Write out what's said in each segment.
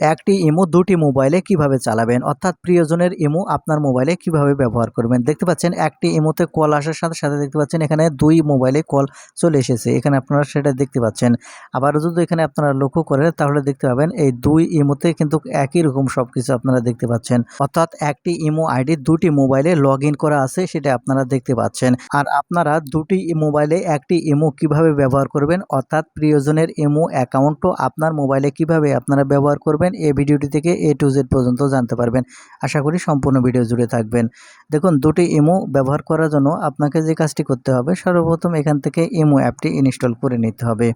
একটি ইমো, দুটি মোবাইলে কীভাবে চালাবেন? অর্থাৎ প্রিয়জনের ইমো আপনার মোবাইলে কীভাবে ব্যবহার করবেন? দেখতে পাচ্ছেন, একটি ইমোতে কল আসার সাথে সাথে দেখতে পাচ্ছেন, এখানে দুই মোবাইলে কল চলে এসেছে। এখানে আপনারা সেটা দেখতে পাচ্ছেন। আবারও যদি এখানে আপনারা লক্ষ্য করেন, তাহলে দেখতে পাবেন, এই দুই ইমোতে কিন্তু একই রকম সব কিছু আপনারা দেখতে পাচ্ছেন। অর্থাৎ একটি ইমো আইডি, দুটি মোবাইলে লগ করা আছে, সেটা আপনারা দেখতে পাচ্ছেন। আর আপনারা দুটি মোবাইলে একটি ইমো কীভাবে ব্যবহার করবেন? অর্থাৎ প্রিয়জনের ইমো অ্যাকাউন্টও আপনার মোবাইলে কীভাবে আপনারা ব্যবহার করবেন? এই ভিডিওটি থেকে এ টু জেড পর্যন্ত জানতে পারবেন। আশা করি সম্পূর্ণ ভিডিও জুড়ে থাকবেন। দেখুন, দুটি ইমো ব্যবহার করার জন্য আপনাকে যে কাজটি করতে হবে, সর্বপ্রথম এখান থেকে ইমো অ্যাপটি ইনস্টল করে নিতে হবে।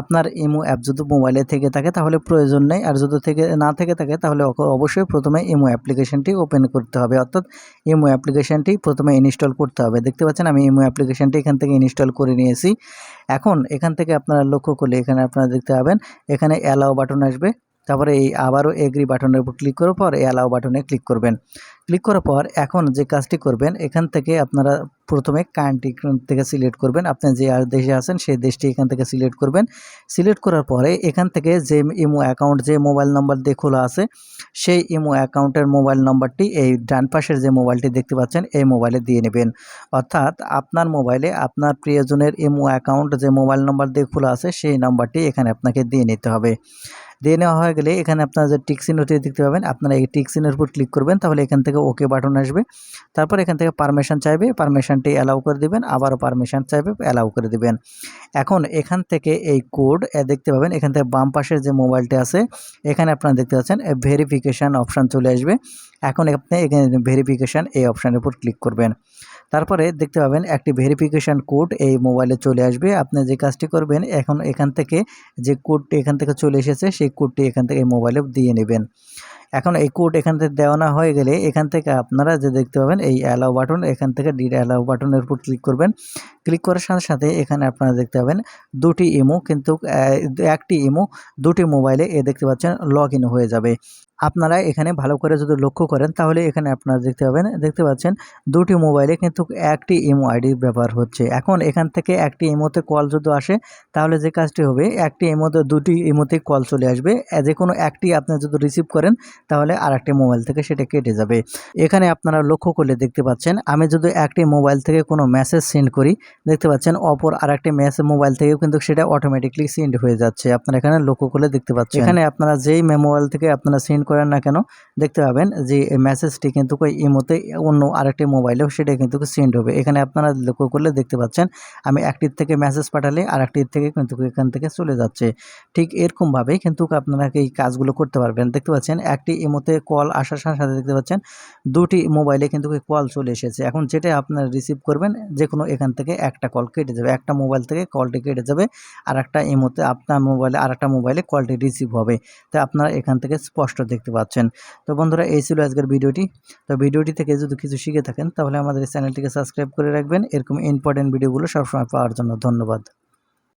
আপনার ইমো অ্যাপ যদি মোবাইলে থেকে থাকে, তাহলে প্রয়োজন নেই, আর যদি থেকে, না থেকে থাকে, তাহলে অবশ্যই প্রথমে ইমো অ্যাপ্লিকেশনটি ওপেন করতে হবে। অর্থাৎ ইমো অ্যাপ্লিকেশনটি প্রথমে ইনস্টল করতে হবে। দেখতে পাচ্ছেন, আমি ইমো অ্যাপ্লিকেশনটি এখান থেকে ইনস্টল করে নিয়েছি। এখন এখান থেকে আপনারা লক্ষ্য করলে এখানে আপনারা দেখতে পাবেন, এখানে অ্যালাও বাটন আসবে। তারপরে এই আবারও এগ্রি বাটনের উপর ক্লিক করার পর এই অ্যালাও বাটনে ক্লিক করবেন। ক্লিক করার পর এখন যে কাজটি করবেন, এখান থেকে আপনারা প্রথমে কান্ট্রি থেকে সিলেক্ট করবেন। আপনি যে দেশে আছেন, সেই দেশটি এখান থেকে সিলেক্ট করবেন। সিলেক্ট করার পরে এখান থেকে যে ইমো অ্যাকাউন্ট যে মোবাইল নাম্বার দিয়ে খোলা আছে, সেই ইমো অ্যাকাউন্টের মোবাইল নাম্বারটি এই ডান পাশের যে মোবাইলটি দেখতে পাচ্ছেন, এই মোবাইলে দিয়ে নেবেন। অর্থাৎ আপনার মোবাইলে আপনার প্রিয়জনের ইমো অ্যাকাউন্ট যে মোবাইল নাম্বার দিয়ে খোলা আছে, সেই নাম্বারটি এখানে আপনাকে দিয়ে নিতে হবে। দিয়ে নেওয়া হয়ে গেলে এখানে আপনার যে টিক চিহ্নটি দেখতে পাবেন, আপনারা এই টিক চিহ্নের উপর ক্লিক করবেন, তাহলে এখান থেকে ওকে বাটন আসবে। তারপর এখান থেকে পারমিশন চাইবে পারমিশনটি অ্যালাউ করে দিবেন, আবারও পারমিশন চাইবে অ্যালাউ করে দিবেন। এখন এখান থেকে এই কোড দেখতে পাবেন, এখান থেকে বাম পাশের যে মোবাইলটি আছে, এখানে আপনারা দেখতে পাচ্ছেন ভেরিফিকেশান অপশান চলে আসবে। এখন আপনি এখানে ভেরিফিকেশান এই অপশানের উপর ক্লিক করবেন। তারপরে দেখতে পাবেন একটি ভেরিফিকেশান কোড এই মোবাইলে চলে আসবে। আপনি যে কাজটি করবেন, এখন এখান থেকে যে কোডটি এখান থেকে চলে এসেছে, সেই কোডটি এখান থেকে এই মোবাইলে দিয়ে নেবেন। এখন এই কোড এখান থেকে দেওয়া না হয়ে গেলে এখান থেকে আপনারা যে দেখতে পাবেন এই অ্যালাউ বাটন এখান থেকে ডিড অ্যালাউ বাটনের উপর ক্লিক করবেন। ক্লিক করার সাথে সাথে এখানে আপনারা দেখতে পাবেন দুটি ইমো কিন্তু একটি ইমো দুটি মোবাইলে এ দেখতে পাচ্ছেন লগ হয়ে যাবে। আপনারা এখানে ভালো করে যদি লক্ষ্য করেন তাহলে এখানে আপনারা দেখতে পাবেন দেখতে পাচ্ছেন দুটি মোবাইলে কিন্তু একটি ইমো আইডি ব্যবহার হচ্ছে। এখন এখান থেকে একটি ইমোতে কল যদি আসে তাহলে যে কাজটি হবে একটি ইমোতে দুটি ইমোতে কল চলে আসবে। এ যে কোনো একটি আপনি যদি রিসিভ করেন তাহলে আর একটি মোবাইল থেকে সেটা কেটে যাবে। এখানে আপনারা লক্ষ্য করলে দেখতে পাচ্ছেন আমি যদি একটি মোবাইল থেকে কোনো মেসেজ সেন্ড করি দেখতে পাচ্ছেন অপর আর একটি মেসেজ মোবাইল থেকেও কিন্তু সেটা অটোমেটিকলি সেন্ড হয়ে যাচ্ছে। আপনারা এখানে লক্ষ্য করলে দেখতে পাচ্ছেন। এখানে আপনারা যেই মোবাইল থেকে আপনারা সেন্ড করেন না কেন, দেখতে পাবেন যে মেসেজটি কিন্তু ইমোতে অন্য আরেকটি মোবাইলেও সেটা কিন্তু সেন্ড হবে। এখানে আপনারা লক্ষ্য করলে দেখতে পাচ্ছেন, আমি একটির থেকে মেসেজ পাঠালে আরেকটির থেকে কিন্তু এখান থেকে চলে যাচ্ছে। ঠিক এরকমভাবেই কিন্তু আপনারা এই কাজগুলো করতে পারবেন। দেখতে পাচ্ছেন, একটি ইমোতে কল আসার সাথে সাথে দেখতে পাচ্ছেন, দুটি মোবাইলে কিন্তু কল চলে এসেছে। এখন যেটা আপনারা রিসিভ করবেন যে কোনো এখান থেকে একটা কল কেটে যাবে। একটা মোবাইল থেকে কলটি কেটে যাবে আর একটা ইমোতে আপনার মোবাইলে আর একটা মোবাইলে কলটি রিসিভ হবে। তাই আপনারা এখান থেকে স্পষ্ট দেখতে পাচ্ছেন। তো বন্ধুরা, এই ছিল আজকের ভিডিওটি। তো ভিডিওটি থেকে যদি কিছু শিখে থাকেন, তাহলে আমাদের চ্যানেলটিকে সাবস্ক্রাইব করে রাখবেন। এরকম ইম্পর্টেন্ট ভিডিওগুলো সবসময় পাওয়ার জন্য ধন্যবাদ।